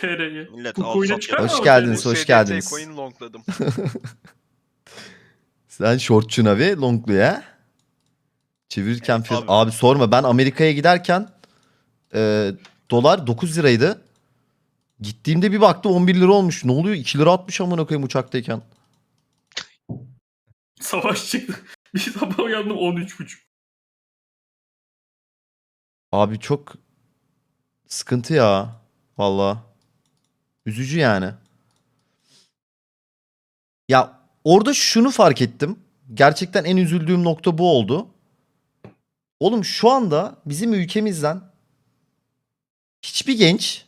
TR'ye. Millet Kucoin'e al çıkar mı Hoş geldiniz, hoş USDT geldiniz. coin longladım. Sen shortçu Navi longluya. Çevirirken fiyat... Abi. Abi. sorma ben Amerika'ya giderken e, dolar 9 liraydı. Gittiğimde bir baktım 11 lira olmuş. Ne oluyor? 2 lira atmış amına koyayım uçaktayken. Savaş çıktı. Bir sabah uyandım 13.5. Abi çok sıkıntı ya. Valla. Üzücü yani. Ya orada şunu fark ettim. Gerçekten en üzüldüğüm nokta bu oldu. Oğlum şu anda bizim ülkemizden hiçbir genç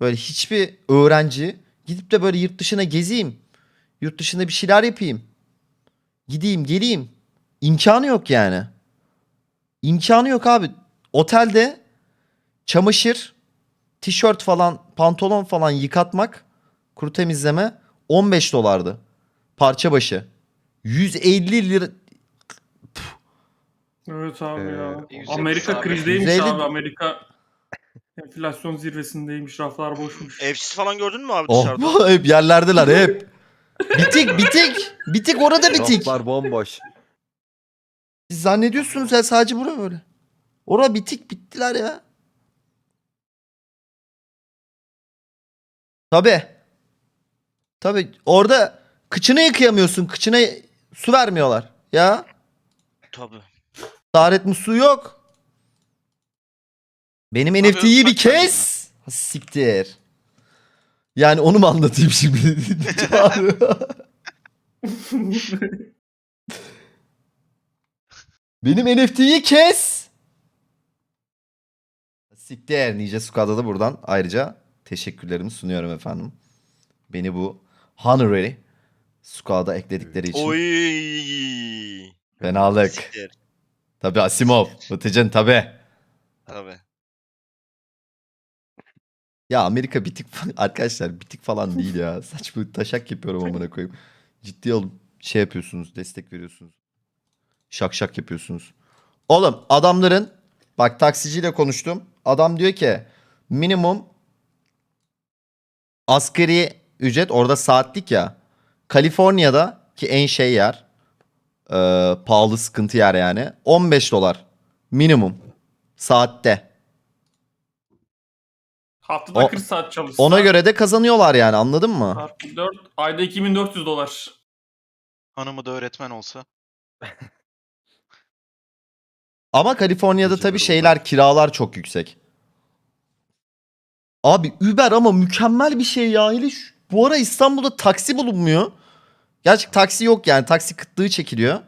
böyle hiçbir öğrenci gidip de böyle yurt dışına gezeyim. Yurt dışında bir şeyler yapayım. Gideyim geleyim. İmkanı yok yani. İmkanı yok abi. Otelde çamaşır, tişört falan, pantolon falan yıkatmak, kuru temizleme 15 dolardı. Parça başı. 150 lira Evet abi ya. Ee, Amerika abi. krizdeymiş 150 abi. Amerika enflasyon zirvesindeymiş. Raflar boşmuş. Evsiz falan gördün mü abi dışarıda? Oh, hep yerlerdeler hep. Bitik bitik. Bitik orada bitik. Raflar bomboş. Siz zannediyorsunuz ya sadece bura böyle. Ora bitik bittiler ya. Tabi. Tabi orada kıçını yıkayamıyorsun. Kıçına su vermiyorlar. Ya. Tabii. Taharet musluğu yok. Benim Tabii, NFT'yi bir kes. Ha, Siktir. Yani onu mu anlatayım şimdi? Benim NFT'yi kes. Siktir. Nice Suka'da da buradan ayrıca teşekkürlerimi sunuyorum efendim. Beni bu honorary Suka'da ekledikleri için. Oy. Fenalık. Siktir. Tabi Asimov. Batıcın tabi. Tabii. Ya Amerika bitik arkadaşlar bitik falan değil ya. Saçma taşak yapıyorum amına koyayım. Ciddi olun şey yapıyorsunuz, destek veriyorsunuz. Şak şak yapıyorsunuz. Oğlum adamların bak taksiciyle konuştum. Adam diyor ki minimum asgari ücret orada saatlik ya. Kaliforniya'da ki en şey yer e, pahalı sıkıntı yer yani 15 dolar minimum saatte. Haftada O- 40 saat çalışsa. Ona göre de kazanıyorlar yani anladın mı? Çarpı 4, ayda 2400 dolar. Hanımı da öğretmen olsa. Ama Kaliforniya'da Geceler tabii şeyler kiralar çok yüksek. Abi Uber ama mükemmel bir şey ya. Hele şu- bu ara İstanbul'da taksi bulunmuyor. Gerçek taksi yok yani. Taksi kıtlığı çekiliyor.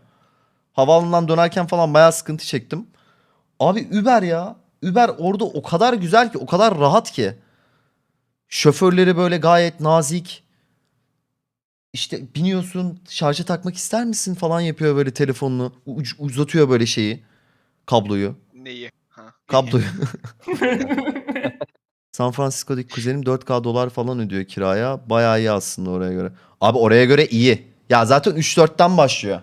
Havaalanından dönerken falan bayağı sıkıntı çektim. Abi Uber ya. Uber orada o kadar güzel ki, o kadar rahat ki. Şoförleri böyle gayet nazik. İşte biniyorsun, şarja takmak ister misin falan yapıyor böyle telefonunu. Uc- uzatıyor böyle şeyi. Kabloyu. Neyi? Ha. Kabloyu. San Francisco'daki kuzenim 4K dolar falan ödüyor kiraya. Bayağı iyi aslında oraya göre. Abi oraya göre iyi. Ya zaten 3-4'ten başlıyor.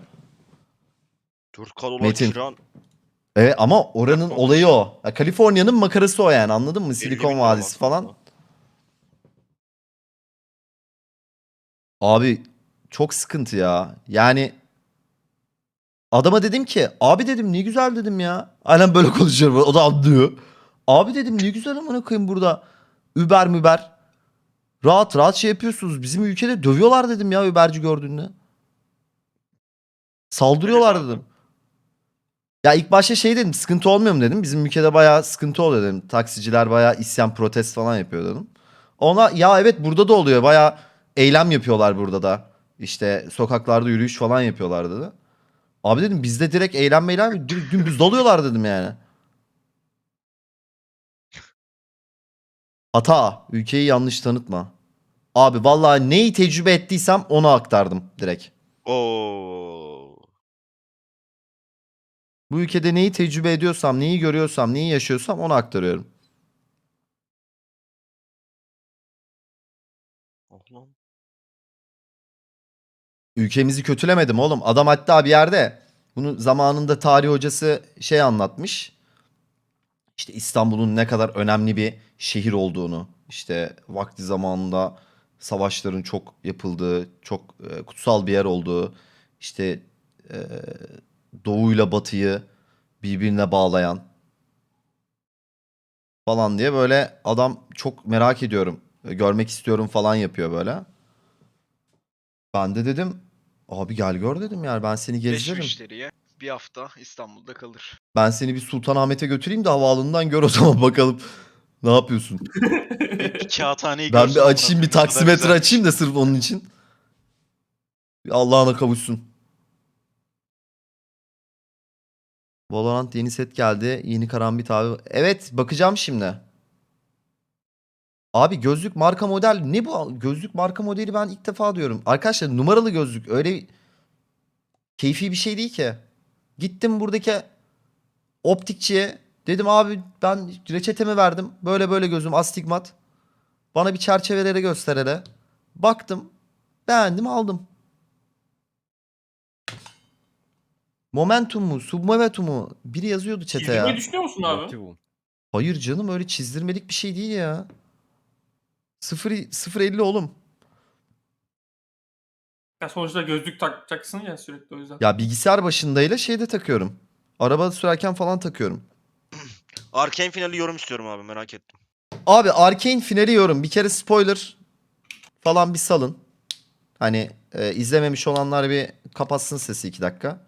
4K dolar Metin. kiran. Evet ama oranın olayı o. Ya Kaliforniya'nın makarası o yani anladın mı? 50 Silikon bin Vadisi bak. falan. Abi çok sıkıntı ya. Yani adama dedim ki abi dedim ne güzel dedim ya. Aynen böyle konuşuyorum. O da anlıyor. Abi dedim ne güzel amına koyayım burada. Uber müber. Rahat rahat şey yapıyorsunuz. Bizim ülkede dövüyorlar dedim ya Uberci gördüğünde. Saldırıyorlar dedim. Ya ilk başta şey dedim sıkıntı olmuyor mu dedim. Bizim ülkede bayağı sıkıntı oluyor dedim. Taksiciler bayağı isyan protest falan yapıyor dedim. Ona ya evet burada da oluyor. Bayağı eylem yapıyorlar burada da. İşte sokaklarda yürüyüş falan yapıyorlar dedi. Abi dedim bizde direkt eylem meylem dü- dümdüz dalıyorlar dedim yani. Hata. Ülkeyi yanlış tanıtma. Abi vallahi neyi tecrübe ettiysem onu aktardım direkt. Oo. Bu ülkede neyi tecrübe ediyorsam, neyi görüyorsam, neyi yaşıyorsam onu aktarıyorum. Lan. Ülkemizi kötülemedim oğlum. Adam hatta bir yerde bunu zamanında tarih hocası şey anlatmış. İşte İstanbul'un ne kadar önemli bir şehir olduğunu. İşte vakti zamanında savaşların çok yapıldığı, çok e, kutsal bir yer olduğu, işte e, doğuyla batıyı birbirine bağlayan falan diye böyle adam çok merak ediyorum, e, görmek istiyorum falan yapıyor böyle. Ben de dedim abi gel gör dedim yani ben seni Beş gezdiririm. müşteriye bir hafta İstanbul'da kalır. Ben seni bir Sultanahmet'e götüreyim de havaalanından gör o zaman bakalım ne yapıyorsun. Kağıthaneyi Ben bir açayım bir taksimetre açayım da sırf onun için. Bir Allah'ına kavuşsun. Valorant yeni set geldi. Yeni karambit abi. Evet bakacağım şimdi. Abi gözlük marka model ne bu? Gözlük marka modeli ben ilk defa diyorum. Arkadaşlar numaralı gözlük öyle keyfi bir şey değil ki. Gittim buradaki optikçiye dedim abi ben reçetemi verdim. Böyle böyle gözüm astigmat. Bana bir çerçeveleri göster hele. Baktım. Beğendim aldım. Momentum mu? Submovetum mu? Biri yazıyordu çete Çizdirmeyi ya. düşünüyor musun abi? Hayır canım öyle çizdirmelik bir şey değil ya. 0 0.50 oğlum. Ya sonuçta gözlük takacaksın ya sürekli o yüzden. Ya bilgisayar başındayla şeyde takıyorum. Araba sürerken falan takıyorum. Arkane finali yorum istiyorum abi merak ettim. Abi Arkane finali yorum. Bir kere spoiler falan bir salın. Hani e, izlememiş olanlar bir kapatsın sesi iki dakika.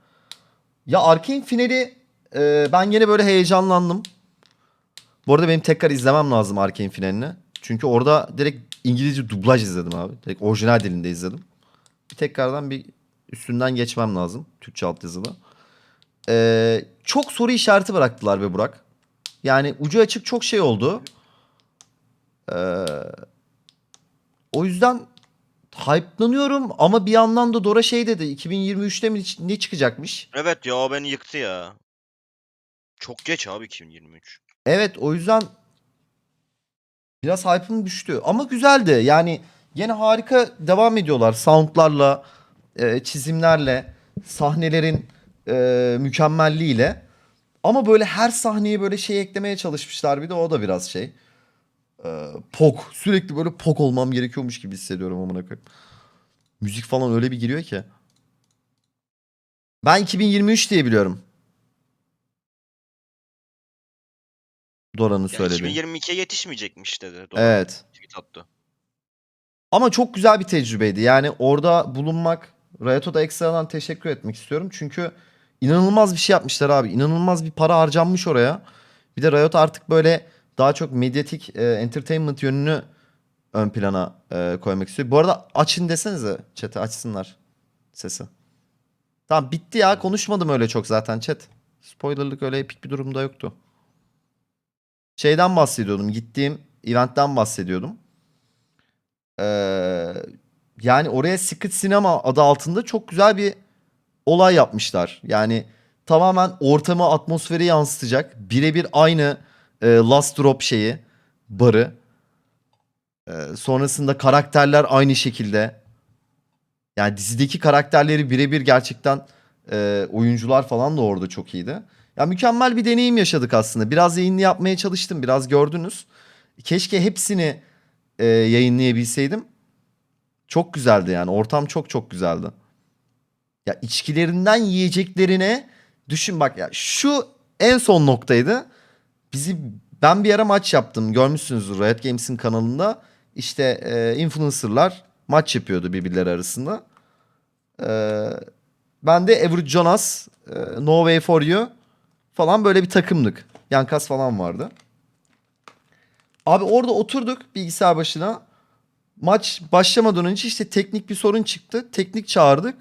Ya Arkane finali e, ben yine böyle heyecanlandım. Bu arada benim tekrar izlemem lazım Arkane finalini. Çünkü orada direkt İngilizce dublaj izledim abi. Direkt orijinal dilinde izledim. Bir tekrardan bir üstünden geçmem lazım. Türkçe altyazılı. E, çok soru işareti bıraktılar be Burak. Yani ucu açık çok şey oldu. Ee, o yüzden hype'lanıyorum ama bir yandan da Dora şey dedi 2023'te mi ne çıkacakmış? Evet ya beni yıktı ya. Çok geç abi 2023. Evet o yüzden biraz hype'ım düştü ama güzeldi. Yani yine harika devam ediyorlar soundlarla, e, çizimlerle, sahnelerin e, mükemmelliğiyle. Ama böyle her sahneye böyle şey eklemeye çalışmışlar bir de o da biraz şey. E, pok. Sürekli böyle pok olmam gerekiyormuş gibi hissediyorum amına koyayım. Müzik falan öyle bir giriyor ki. Ben 2023 diye biliyorum. Dora'nın Ya söylediği. 2022'ye yetişmeyecekmiş dedi. Doğru. Evet. Tweet attı. Ama çok güzel bir tecrübeydi. Yani orada bulunmak, Riot'a da ekstradan teşekkür etmek istiyorum. Çünkü inanılmaz bir şey yapmışlar abi. İnanılmaz bir para harcanmış oraya. Bir de Riot artık böyle daha çok medyatik e, entertainment yönünü ön plana e, koymak istiyor. Bu arada açın desenize chat'e açsınlar sesi. Tamam bitti ya konuşmadım öyle çok zaten chat. Spoilerlık öyle epik bir durumda yoktu. Şeyden bahsediyordum. Gittiğim eventten bahsediyordum. Ee, yani oraya Secret Cinema adı altında çok güzel bir olay yapmışlar. Yani tamamen ortamı, atmosferi yansıtacak. Birebir aynı e, Last Drop şeyi, barı. Ee, sonrasında karakterler aynı şekilde. Yani dizideki karakterleri birebir gerçekten e, oyuncular falan da orada çok iyiydi. Ya mükemmel bir deneyim yaşadık aslında. Biraz yayınlı yapmaya çalıştım. Biraz gördünüz. Keşke hepsini e, yayınlayabilseydim. Çok güzeldi yani. Ortam çok çok güzeldi. Ya içkilerinden yiyeceklerine düşün bak ya şu en son noktaydı. Bizi ben bir ara maç yaptım. Görmüşsünüzdür Riot Games'in kanalında. İşte e, influencerlar maç yapıyordu birbirleri arasında. E, ben de Everett Jonas, e, No Way For You falan böyle bir takımdık. Yankas falan vardı. Abi orada oturduk bilgisayar başına. Maç başlamadan önce işte teknik bir sorun çıktı. Teknik çağırdık.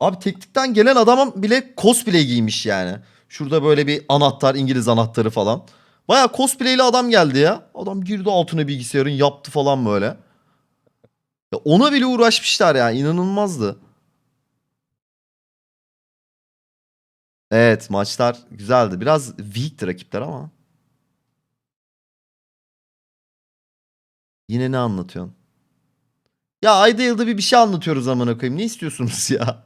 Abi teknikten gelen adam bile cosplay giymiş yani. Şurada böyle bir anahtar, İngiliz anahtarı falan. Baya cosplayli adam geldi ya. Adam girdi altına bilgisayarın yaptı falan böyle. Ya ona bile uğraşmışlar ya. inanılmazdı. Evet maçlar güzeldi. Biraz weak'ti rakipler ama. Yine ne anlatıyorsun? Ya ayda yılda bir bir şey anlatıyoruz amına koyayım. Ne istiyorsunuz ya?